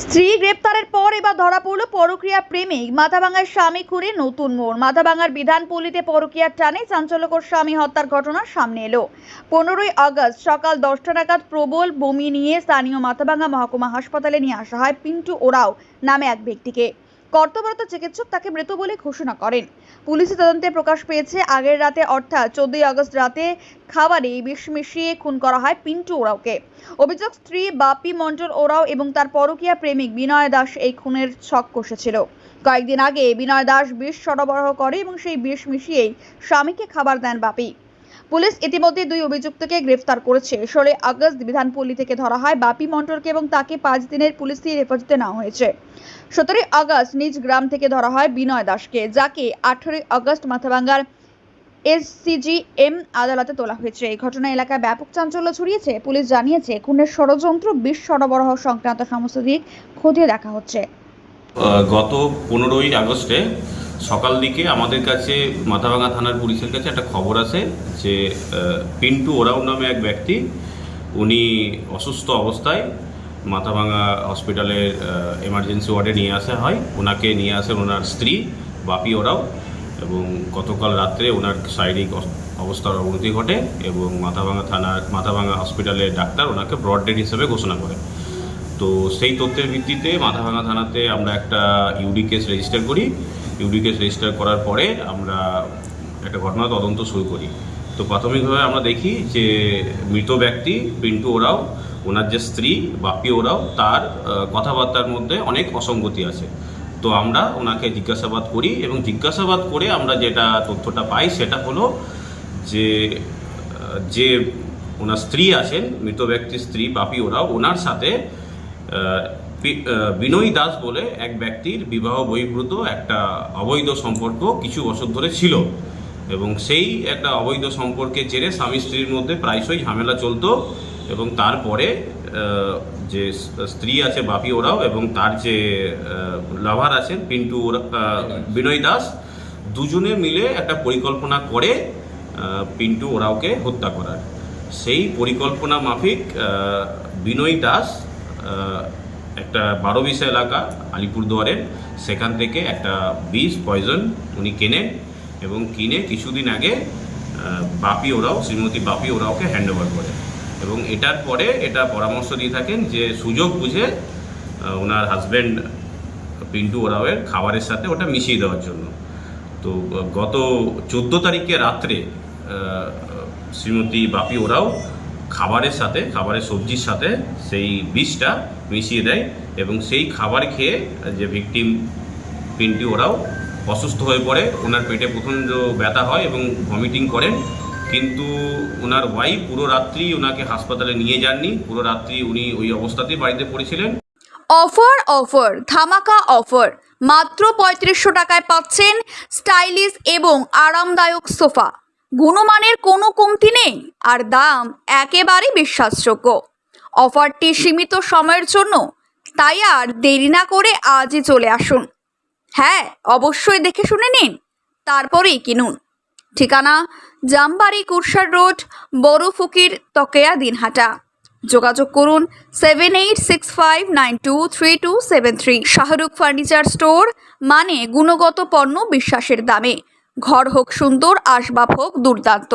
স্ত্রী গ্রেপ্তারের পর এবার ধরা পড়ল পরক্রিয়া প্রেমিক মাথাভাঙার স্বামী খুঁড়ে নতুন মোড়। মাথাভাঙার বিধানপল্লীতে পরকিয়ার টানে চাঞ্চল্যকর স্বামী হত্যার ঘটনা সামনে এলো। পনেরোই আগস্ট সকাল দশটা নাগাদ প্রবল বমি নিয়ে স্থানীয় মাথাভাঙা মহকুমা হাসপাতালে নিয়ে আসা হয় পিন্টু ওরাও নামে এক ব্যক্তিকে। কর্তব্যরত চিকিৎসক তাকে মৃত বলে ঘোষণা করেন। পুলিশি তদন্তে প্রকাশ পেয়েছে, আগের রাতে অর্থাৎ চোদ্দই আগস্ট রাতে খাবারে বিষ মিশিয়ে খুন করা হয় পিন্টু ওরাওকে। অভিযোগ, স্ত্রী বাপি মণ্ডল ওরাও এবং তার পরকীয়া প্রেমিক বিনয় দাস এই খুনের ছক কষেছিল। কয়েকদিন আগে বিনয় দাস বিষ সরবরাহ করে এবং সেই বিষ মিশিয়েই স্বামীকে খাবার দেন বাপি। পুলিশ ইতিমধ্যে দুই অভিযুক্তকে গ্রেফতার করেছে। ষোলোই আগস্ট বিধানপল্লী থেকে ধরা হয় বাপি মণ্ডলকে এবং তাকে পাঁচ দিনের পুলিশ পুলিশি হেফাজতে নেওয়া হয়েছে। সতেরোই আগস্ট নিজ গ্রাম থেকে ধরা হয় বিনয় দাসকে, যাকে আঠেরোই আগস্ট মাথাভাঙ্গার এসসিজিএম আদালতে তোলা হয়েছে। এই ঘটনা এলাকায় ব্যাপক চাঞ্চল্য ছড়িয়েছে। পুলিশ জানিয়েছে, খুনের ষড়যন্ত্র, বিষ সরবরাহ সংক্রান্ত সমস্ত দিক খতিয়ে দেখা হচ্ছে। গত পনেরোই আগস্টে সকাল দিকে আমাদের কাছে মাথাভাঙা থানার পুলিশের কাছে একটা খবর আসে যে পিন্টু ওরাও নামে এক ব্যক্তি, উনি অসুস্থ অবস্থায় মাথাভাঙা হসপিটালের এমার্জেন্সি ওয়ার্ডে নিয়ে আসা হয়। ওনাকে নিয়ে আসেন ওনার স্ত্রী, বাপি ওরাও এবং গতকাল রাত্রে ওনার শারীরিক অবস্থার অবনতি ঘটে এবং মাথাভাঙা থানার মাথাভাঙা হসপিটালের ডাক্তার ওনাকে ব্রড ডেড হিসেবে ঘোষণা করে। তো সেই তথ্যের ভিত্তিতে মাথাভাঙা থানাতে আমরা একটা ইউডি কেস রেজিস্টার করি। কেস রেজিস্টার করার পরে আমরা একটা ঘটনা তদন্ত শুরু করি। তো প্রাথমিকভাবে আমরা দেখি যে মৃত ব্যক্তি পিন্টু ওরাও, ওনার যে স্ত্রী বাপি ওরাও, তার কথাবার্তার মধ্যে অনেক অসঙ্গতি আছে। তো আমরা ওনাকে জিজ্ঞাসাবাদ করি এবং জিজ্ঞাসাবাদ করে আমরা যেটা তথ্যটা পাই সেটা হলো যে যে ওনার স্ত্রী আছেন, মৃত ব্যক্তির স্ত্রী বাপি ওরাও, ওনার সাথে বিনয় দাস বলে এক ব্যক্তির বিবাহ বহির্ভূত একটা অবৈধ সম্পর্ক কিছু বছর ধরে ছিল। এবং সেই একটা অবৈধ সম্পর্কের জেরে স্বামী স্ত্রীর মধ্যে প্রায়শই ঝামেলা চলতো এবং তারপরে যে স্ত্রী আছে বাপি ওরাও এবং তার যে লাভার আছেন পিন্টু বিনয় দাস, দুজনে মিলে একটা পরিকল্পনা করে পিন্টু ওরাওকে হত্যা করার। সেই পরিকল্পনা মাফিক বিনয় দাস একটা বারো বিশা এলাকা আলিপুরদুয়ারের, সেখান থেকে একটা বিষ পয়জন উনি কেনেন এবং কিনে কিছুদিন আগে বাপি ওরাও, শ্রীমতী বাপি ওরাওকে হ্যান্ড ওভার করে। এবং এটার পরে এটা পরামর্শ দিয়ে থাকেন যে সুযোগ বুঝে ওনার হাজব্যান্ড পিন্টু ওরাওয়ের খাবারের সাথে ওটা মিশিয়ে দেওয়ার জন্য। তো গত চোদ্দ তারিখে রাত্রে শ্রীমতী বাপি ওরাও খাবারের সাথে, খাবারের সবজির সাথে সেই বিষটা মিশিয়ে দেয় এবং সেই খাবার খেয়ে যে ভিকটিম পিন্টু ওরাও অসুস্থ হয়ে পড়ে, ওনার পেটে প্রচণ্ড ব্যথা হয় এবং ভমিটিং করেন, কিন্তু ওনার ওয়াইফ পুরো রাত্রি ওনাকে হাসপাতালে নিয়ে যাননি, পুরো রাত্রি উনি ওই অবস্থাতেই বাড়িতে পড়েছিলেন। অফার অফার, ধামাকা অফার, মাত্র পঁয়ত্রিশশো টাকায় পাচ্ছেন স্টাইলিশ এবং আরামদায়ক সোফা। গুণমানের কোনো কমতি নেই, আর দাম একেবারে বিশ্বাসযোগ্য। অফারটি সীমিত সময়ের জন্য, তাই আর দেরি না করে আজই চলে আসুন। হ্যাঁ অবশ্যই দেখে শুনে নিন, তারপরেই কিনুন। ঠিকানা, জামবাড়ি কুরসার রোড, বড় ফকির তকেয়া দিনহাটা। যোগাযোগ করুন seven eight six five nine two three two seven three Shahrukh furniture store মানে গুণগত পণ্য বিশ্বাসের দামে। ঘর হোক সুন্দর আসবাব হোক দুর্দান্ত।